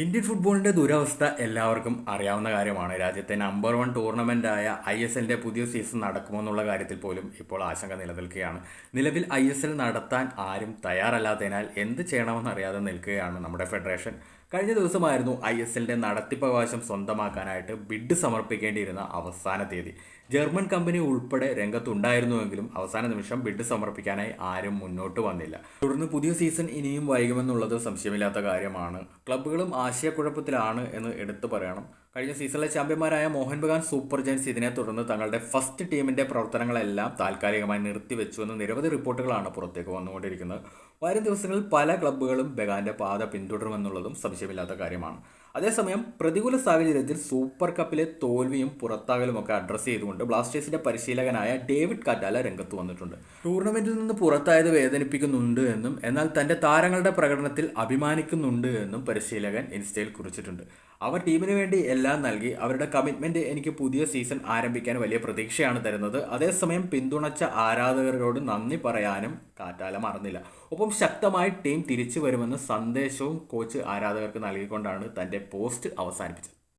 Indian ഫുട്ബോളിന്റെ ദുരവസ്ഥ എല്ലാവർക്കും അറിയാവുന്ന കാര്യമാണ്. രാജ്യത്തെ നമ്പർ വൺ ടൂർണമെന്റായ ഐ എസ് എല്ലിന്റെ പുതിയ സീസൺ നടക്കുമോ എന്നുള്ള കാര്യത്തിൽ പോലും ഇപ്പോൾ ആശങ്ക നിലനിൽക്കുകയാണ്. നിലവിൽ ഐ എസ് എൽ നടത്താൻ ആരും തയ്യാറല്ലാത്തതിനാൽ എന്ത് ചെയ്യണമെന്നറിയാതെ നിൽക്കുകയാണ് നമ്മുടെ ഫെഡറേഷൻ കഴിഞ്ഞ ദിവസമായിരുന്നു ഐ എസ് നടത്തിപ്പ് നടത്തിപ്പവകാശം സ്വന്തമാക്കാനായിട്ട് ബിഡ് സമർപ്പിക്കേണ്ടിയിരുന്ന അവസാന തീയതി. ജർമ്മൻ കമ്പനി ഉൾപ്പെടെ രംഗത്തുണ്ടായിരുന്നുവെങ്കിലും അവസാന നിമിഷം ബിഡ് സമർപ്പിക്കാനായി ആരും മുന്നോട്ട് വന്നില്ല. തുടർന്ന് പുതിയ സീസൺ ഇനിയും വൈകുമെന്നുള്ളത് സംശയമില്ലാത്ത കാര്യമാണ്. ക്ലബ്ബുകളും ആശയക്കുഴപ്പത്തിലാണ് എന്ന് എടുത്തു പറയണം കഴിഞ്ഞ സീസണിലെ ചാമ്പ്യന്മാരായ മോഹൻ ബഗാൻ സൂപ്പർ ജയൻസ് ഇതിനെ തുടർന്ന് തങ്ങളുടെ ഫസ്റ്റ് ടീമിന്റെ പ്രവർത്തനങ്ങളെല്ലാം താൽക്കാലികമായി നിർത്തിവെച്ചു എന്ന് നിരവധി റിപ്പോർട്ടുകളാണ് പുറത്തേക്ക് വന്നുകൊണ്ടിരിക്കുന്നത്. വരും ദിവസങ്ങളിൽ പല ക്ലബ്ബുകളും ബഗാന്റെ പാത പിന്തുടരുമെന്നുള്ളതും സംശയമില്ലാത്ത കാര്യമാണ്. അതേസമയം പ്രതികൂല സാഹചര്യത്തിൽ സൂപ്പർ കപ്പിലെ തോൽവിയും പുറത്താകലുമൊക്കെ അഡ്രസ്സ് ചെയ്തുകൊണ്ട് ബ്ലാസ്റ്റേഴ്സിന്റെ പരിശീലകനായ ഡേവിഡ് കാറ്റാല രംഗത്ത് വന്നിട്ടുണ്ട്. ടൂർണമെന്റിൽ നിന്ന് പുറത്തായത് വേദനിപ്പിക്കുന്നുണ്ട് എന്നും എന്നാൽ തന്റെ താരങ്ങളുടെ പ്രകടനത്തിൽ അഭിമാനിക്കുന്നുണ്ട് എന്നും പരിശീലകൻ ഇൻസ്റ്റയിൽ കുറിച്ചിട്ടുണ്ട്. അവർ ടീമിന് വേണ്ടി എല്ലാം നൽകി അവരുടെ കമ്മിറ്റ്മെന്റ് എനിക്ക് പുതിയ സീസൺ ആരംഭിക്കാൻ വലിയ പ്രതീക്ഷയാണ് തരുന്നത്. അതേസമയം പിന്തുണച്ച ആരാധകരോട് നന്ദി പറയാനും കാറ്റാല മറന്നില്ല. ഒപ്പം ശക്തമായി ടീം തിരിച്ചു വരുമെന്ന സന്ദേശവും കോച്ച് ആരാധകർക്ക് നൽകിക്കൊണ്ടാണ് തന്റെ പോസ്റ്റ് അവസാനിപ്പിച്ചത്.